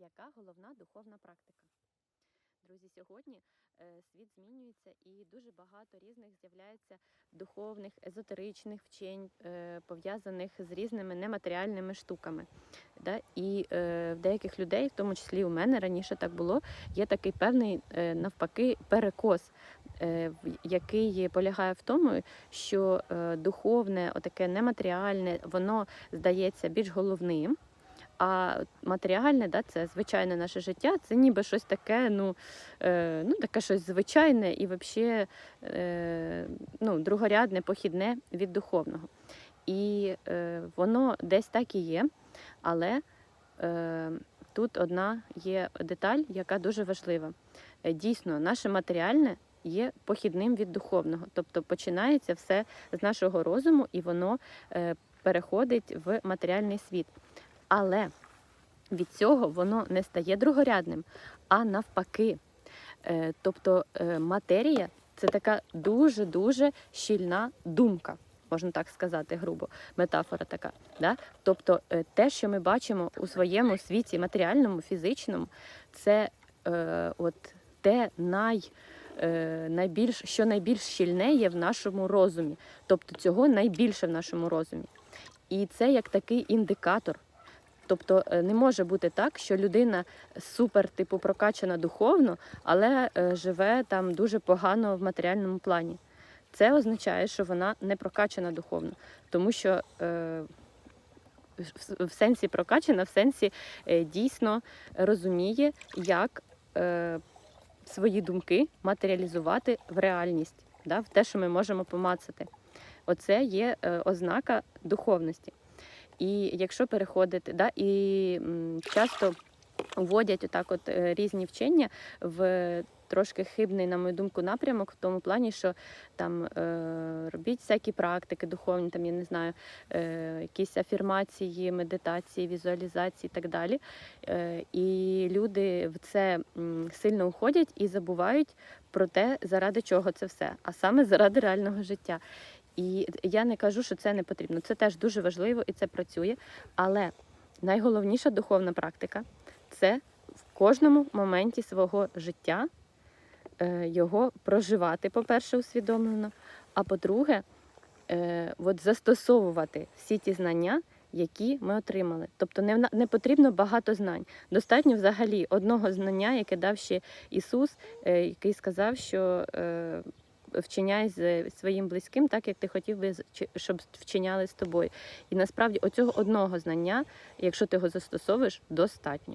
Яка головна духовна практика? Друзі, сьогодні е, світ змінюється і дуже багато різних з'являється духовних, езотеричних вчень, е, пов'язаних з різними нематеріальними штуками. І е, в деяких людей, в тому числі у мене раніше так було, є такий певний навпаки перекос, який полягає в тому, що духовне, отаке нематеріальне, воно здається більш головним. А матеріальне, да, це звичайне наше життя, це ніби щось таке, ну, е, ну таке щось звичайне і взагалі е, ну, другорядне, похідне від духовного. І е, воно десь так і є, але е, тут одна є деталь, яка дуже важлива. Е, Дійсно, наше матеріальне є похідним від духовного. Тобто починається все з нашого розуму, і воно е, переходить в матеріальний світ. Але від цього воно не стає другорядним, а навпаки. Е, Тобто е, матерія це така дуже-дуже щільна думка, можна так сказати, грубо, метафора така. Да? Тобто е, те, що ми бачимо у своєму світі матеріальному, фізичному, це е, от те най, е, найбільш, що найбільш щільне є в нашому розумі. Тобто цього найбільше в нашому розумі. І це як такий індикатор. Тобто е, не може бути так, що людина супер типу прокачана духовно, але е, живе там дуже погано в матеріальному плані. Це означає, що вона не прокачана духовно, тому що е, в, сенсі прокачана, в сенсі дійсно розуміє, як свої думки матеріалізувати в реальність, в те, що ми можемо помацати. Оце є ознака духовності. І якщо переходити, да, і часто вводять отак от е, різні вчення в трошки хибний, на мою думку, напрямок в тому плані, що там е, робіть всякі практики духовні, там я не знаю, е, якісь афірмації, медитації, візуалізації і так далі. І люди в це сильно уходять і забувають про те, заради чого це все, а саме заради реального життя. І я не кажу, що це не потрібно. Це теж дуже важливо і це працює. Але найголовніша духовна практика це в кожному моменті свого життя е, його проживати, по-перше, усвідомлено. А по-друге, е, от застосовувати всі ті знання, які ми отримали. Тобто не, не потрібно багато знань. Достатньо взагалі одного знання, яке дав ще Ісус, е, який сказав, що вчиняй з своїм близьким, так як ти хотів би, щоб вчиняли з тобою. І насправді оцього одного знання, якщо ти його застосовуєш, достатньо.